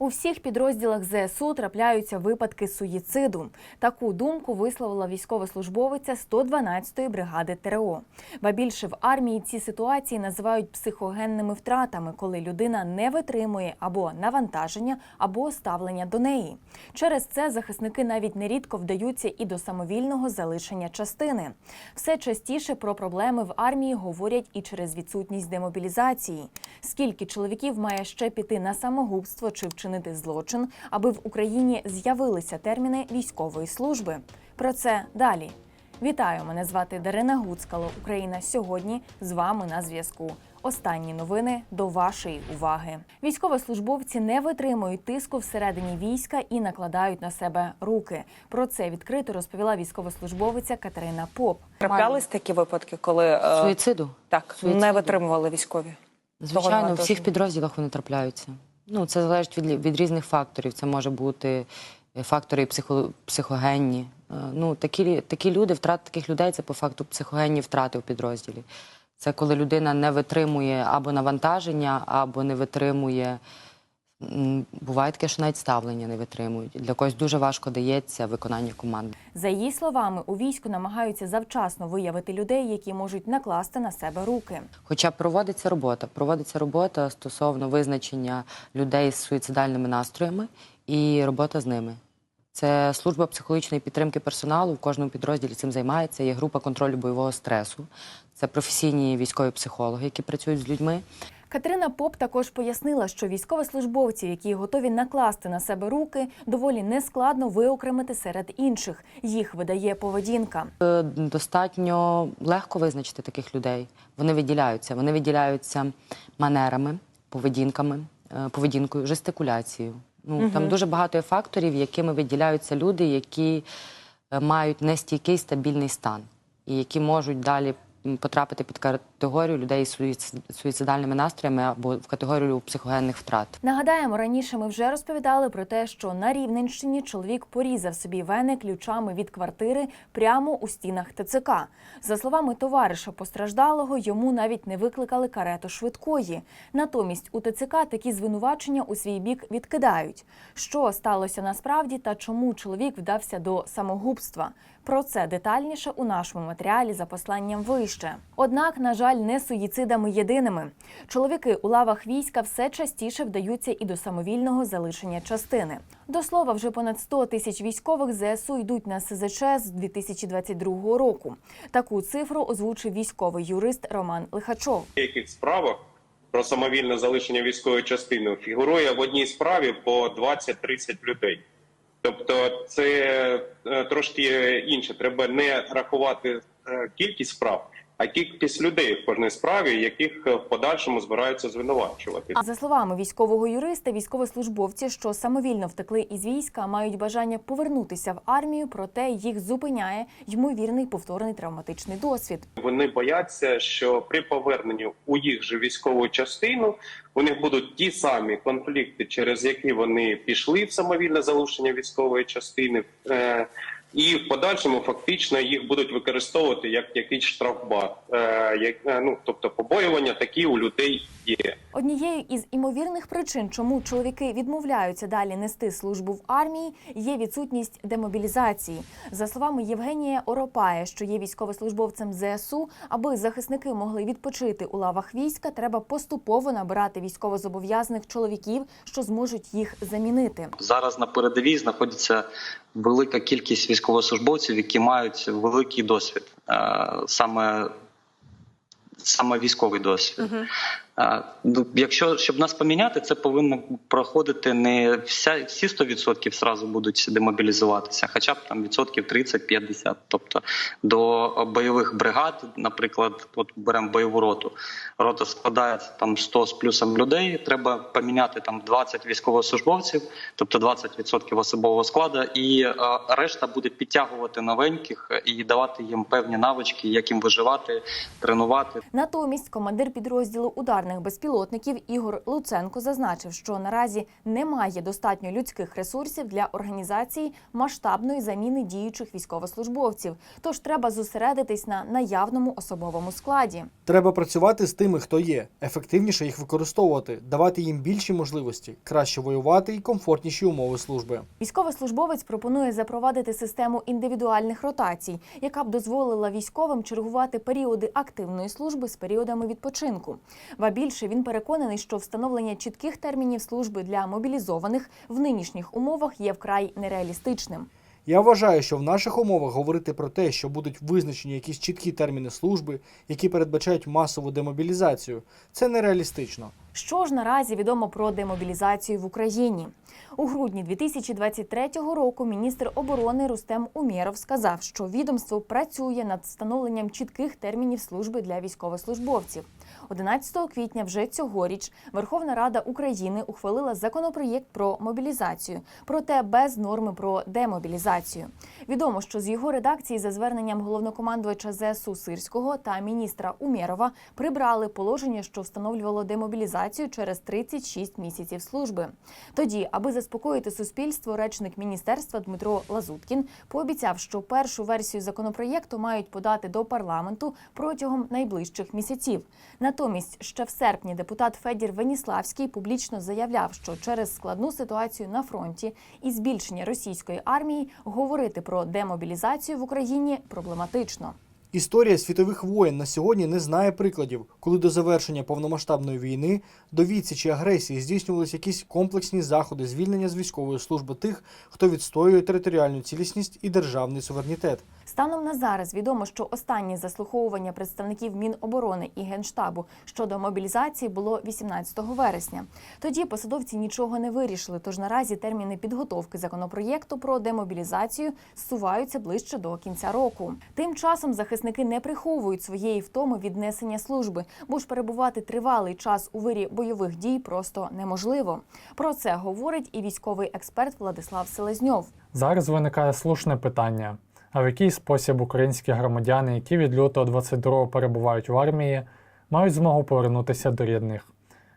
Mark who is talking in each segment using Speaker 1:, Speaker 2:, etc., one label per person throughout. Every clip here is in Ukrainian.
Speaker 1: У всіх підрозділах ЗСУ трапляються випадки суїциду. Таку думку висловила військовослужбовиця 112-ї бригади ТРО. Ба більше в армії ці ситуації називають психогенними втратами, коли людина не витримує або навантаження, або ставлення до неї. Через це захисники навіть нерідко вдаються і до самовільного залишення частини. Все частіше про проблеми в армії говорять і через відсутність демобілізації. Скільки чоловіків має ще піти на самогубство чи вчинити злочин, аби в Україні з'явилися терміни військової служби? Про це далі. Вітаю! Мене звати Дарина Гуцкало. Україна сьогодні з вами на зв'язку. Останні новини до вашої уваги. Військовослужбовці не витримують тиску всередині війська і накладають на себе руки. Про це відкрито розповіла військовослужбовиця Катерина Поп.
Speaker 2: Траплялись такі випадки, коли е,
Speaker 3: Суїциду?
Speaker 2: так
Speaker 3: Суїциду.
Speaker 2: не витримували військові.
Speaker 3: Звичайно, у всіх підрозділах вони трапляються. Ну, це залежить від, від різних факторів. Це може бути е, фактори психо, психогенні. Е, Ну, такі, такі люди, втрат таких людей це по факту психогенні втрати в підрозділі. Це коли людина не витримує або навантаження, або не витримує. Буває таке, що навіть ставлення не витримують. Для когось дуже важко дається виконання команди.
Speaker 1: За її словами, у війську намагаються завчасно виявити людей, які можуть накласти на себе руки.
Speaker 3: Хоча проводиться робота, проводиться робота стосовно визначення людей з суїцидальними настроями і робота з ними. Це служба психологічної підтримки персоналу. В кожному підрозділі цим займається. Є група контролю бойового стресу. Це професійні військові психологи, які працюють з людьми.
Speaker 1: Катерина Поп також пояснила, що військовослужбовці, які готові накласти на себе руки, доволі нескладно виокремити серед інших. Їх видає поведінка.
Speaker 3: Е, Достатньо легко визначити таких людей. Вони виділяються. Вони виділяються манерами, поведінками, е, поведінкою, жестикуляцією. Ну там дуже багато є факторів, якими виділяються люди, які е, мають нестійкий стабільний стан і які можуть далі потрапити під категорію людей з суїцидальними настроями або в категорію психогенних втрат.
Speaker 1: Нагадаємо, раніше ми вже розповідали про те, що на Рівненщині чоловік порізав собі вени ключами від квартири прямо у стінах ТЦК. За словами товариша постраждалого, йому навіть не викликали карету швидкої. Натомість у ТЦК такі звинувачення у свій бік відкидають. Що сталося насправді та чому чоловік вдався до самогубства? Про це детальніше у нашому матеріалі за посланням вище. Однак, на жаль, не суїцидами єдиними. Чоловіки у лавах війська все частіше вдаються і до самовільного залишення частини. До слова, вже понад 100 тисяч військових ЗСУ йдуть на СЗЧ з 2022 року. Таку цифру озвучив військовий юрист Роман Лихачов.
Speaker 4: деяких справах про самовільне залишення військової частини фігурує в одній справі по 20-30 людей. Тобто це е, трошки інше. Треба не рахувати е, кількість справ, а кількість людей в кожній справі, яких е, в подальшому збираються звинувачувати.
Speaker 1: За словами військового юриста, військовослужбовці, що самовільно втекли із війська, мають бажання повернутися в армію, проте їх зупиняє ймовірний повторний травматичний досвід.
Speaker 4: Вони бояться, що при поверненні у їх же військову частину у них будуть ті самі конфлікти, через які вони пішли в самовільне залишення військової частини, е, і в подальшому фактично їх будуть використовувати як якийсь штрафбат. Е, як, е, ну тобто побоювання такі у людей є.
Speaker 1: Однією із імовірних причин, чому чоловіки відмовляються далі нести службу в армії, є відсутність демобілізації. За словами Євгенія Оропая, що є військовослужбовцем ЗСУ, аби захисники могли відпочити у лавах війська, треба поступово набирати військовозобов'язаних чоловіків, що зможуть їх замінити.
Speaker 5: Зараз на передовій знаходиться велика кількість військовослужбовців, які мають великий досвід, е, саме, саме військовий досвід. Е, ну, Якщо щоб нас поміняти, це повинно проходити не вся всі 100% зразу будуть демобілізуватися, хоча б там відсотків 30-50. Тобто до бойових бригад, наприклад, от беремо бойову роту. Рота складається там 100 з плюсом людей. Треба поміняти там 20 військовослужбовців, тобто 20% особового складу, і решта буде підтягувати новеньких і давати їм певні навички, як їм виживати, тренувати.
Speaker 1: Натомість командир підрозділу ударних ударних безпілотників Ігор Луценко зазначив, що наразі немає достатньо людських ресурсів для організації масштабної заміни діючих військовослужбовців. Тож треба зосередитись на наявному особовому складі.
Speaker 6: Треба працювати з тими, хто є, ефективніше їх використовувати, давати їм більші можливості, краще воювати і комфортніші умови служби.
Speaker 1: Військовослужбовець пропонує запровадити систему індивідуальних ротацій, яка б дозволила військовим чергувати періоди активної служби з періодами відпочинку. Більше він переконаний, що встановлення чітких термінів служби для мобілізованих в нинішніх умовах є вкрай нереалістичним.
Speaker 6: Я вважаю, що в наших умовах говорити про те, що будуть визначені якісь чіткі терміни служби, які передбачають масову демобілізацію, це нереалістично.
Speaker 1: Що ж наразі відомо про демобілізацію в Україні? У грудні 2023 року міністр оборони Рустем Умєров сказав, що відомство працює над встановленням чітких термінів служби для військовослужбовців. 11 квітня вже цьогоріч Верховна Рада України ухвалила законопроєкт про мобілізацію, проте без норми про демобілізацію. Відомо, що з його редакції за зверненням головнокомандувача ЗСУ Сирського та міністра Умєрова прибрали положення, що встановлювало демобілізацію через 36 місяців служби. Тоді, аби заспокоїти суспільство, речник міністерства Дмитро Лазуткін пообіцяв, що першу версію законопроєкту мають подати до парламенту протягом найближчих місяців. Натомість, ще в серпні депутат Федір Веніславський публічно заявляв, що через складну ситуацію на фронті і збільшення російської армії говорити про демобілізацію в Україні проблематично.
Speaker 6: Історія світових воєн на сьогодні не знає прикладів, коли до завершення повномасштабної війни, до відсічі агресії здійснювалися якісь комплексні заходи звільнення з військової служби тих, хто відстоює територіальну цілісність і державний суверенітет.
Speaker 1: Станом на зараз відомо, що останнє заслуховування представників Міноборони і Генштабу щодо мобілізації було 18 вересня. Тоді посадовці нічого не вирішили, тож наразі терміни підготовки законопроєкту про демобілізацію зсуваються ближче до кінця року. Тим часом захисники не приховують своєї втоми від несення служби, бо ж перебувати тривалий час у вирі бойових дій просто неможливо. Про це говорить і військовий експерт Владислав Селезньов.
Speaker 7: Зараз виникає слушне питання: а в який спосіб українські громадяни, які від лютого 22-го перебувають в армії, мають змогу повернутися до рідних?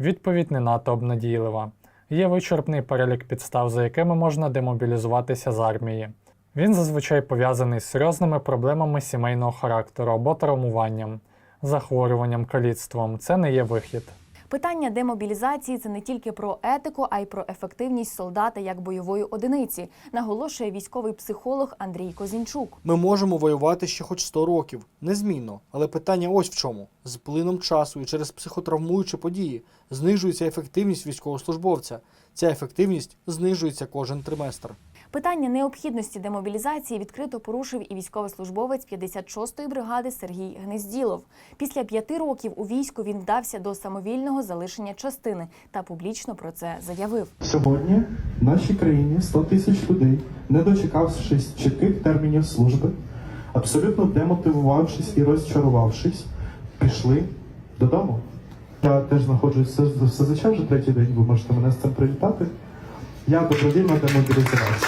Speaker 7: Відповідь не надто обнадійлива. Є вичерпний перелік підстав, за якими можна демобілізуватися з армії. Він зазвичай пов'язаний з серйозними проблемами сімейного характеру або травмуванням, захворюванням, каліцтвом. Це не є вихід.
Speaker 1: Питання демобілізації це не тільки про етику, а й про ефективність солдата як бойової одиниці, наголошує військовий психолог Андрій Козінчук.
Speaker 6: Ми можемо воювати ще хоч 100 років, незмінно. Але питання ось в чому: з плином часу і через психотравмуючі події знижується ефективність військовослужбовця. Ця ефективність знижується кожен триместр.
Speaker 1: Питання необхідності демобілізації відкрито порушив і військовослужбовець 56-ї бригади Сергій Гнезділов. Після п'яти років у війську він вдався до самовільного залишення частини та публічно про це заявив.
Speaker 8: Сьогодні в нашій країні 100 тисяч людей, не дочекавшись чітких термінів служби, абсолютно демотивувавшись і розчарувавшись, пішли додому. Я теж знаходжусь в СЗЧ вже третій день, ви можете мене з цим привітати. Я добровільно демобілізувався.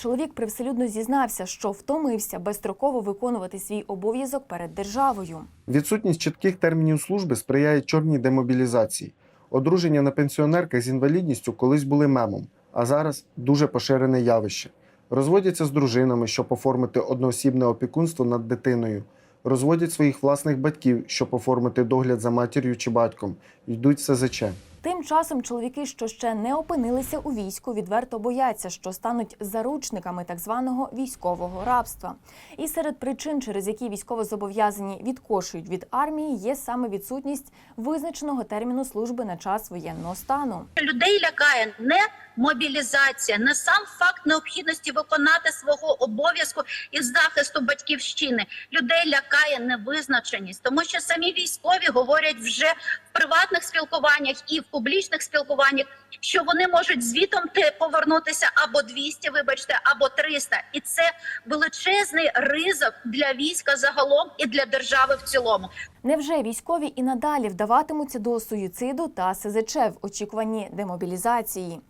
Speaker 1: Чоловік привселюдно зізнався, що втомився безстроково виконувати свій обов'язок перед державою.
Speaker 9: Відсутність чітких термінів служби сприяє чорній демобілізації. Одруження на пенсіонерках з інвалідністю колись були мемом, а зараз дуже поширене явище. Розводяться з дружинами, щоб оформити одноосібне опікунство над дитиною. Розводять своїх власних батьків, щоб оформити догляд за матір'ю чи батьком. Йдуть в СЗЧ.
Speaker 1: Тим часом чоловіки, що ще не опинилися у війську, відверто бояться, що стануть заручниками так званого військового рабства. І серед причин, через які військовозобов'язані відкошують від армії, є саме відсутність визначеного терміну служби на час воєнного стану.
Speaker 10: людей лякає не мобілізація, не сам факт необхідності виконати свого обов'язку із захисту батьківщини. Людей лякає невизначеність, тому що самі військові говорять вже в приватних спілкуваннях і в публічних спілкуваннях, що вони можуть звітом повернутися або 200, вибачте, або 300. і це величезний ризик для війська загалом і для держави в цілому.
Speaker 1: Невже військові і надалі вдаватимуться до суїциду та СЗЧ в очікуванні демобілізації?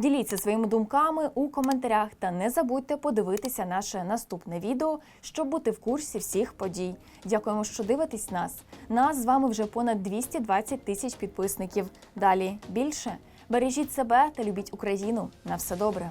Speaker 1: Діліться своїми думками у коментарях та не забудьте подивитися наше наступне відео, щоб бути в курсі всіх подій. Дякуємо, що дивитесь нас. Нас з вами вже понад 220 тисяч підписників. Далі більше. Бережіть себе та любіть Україну. На все добре.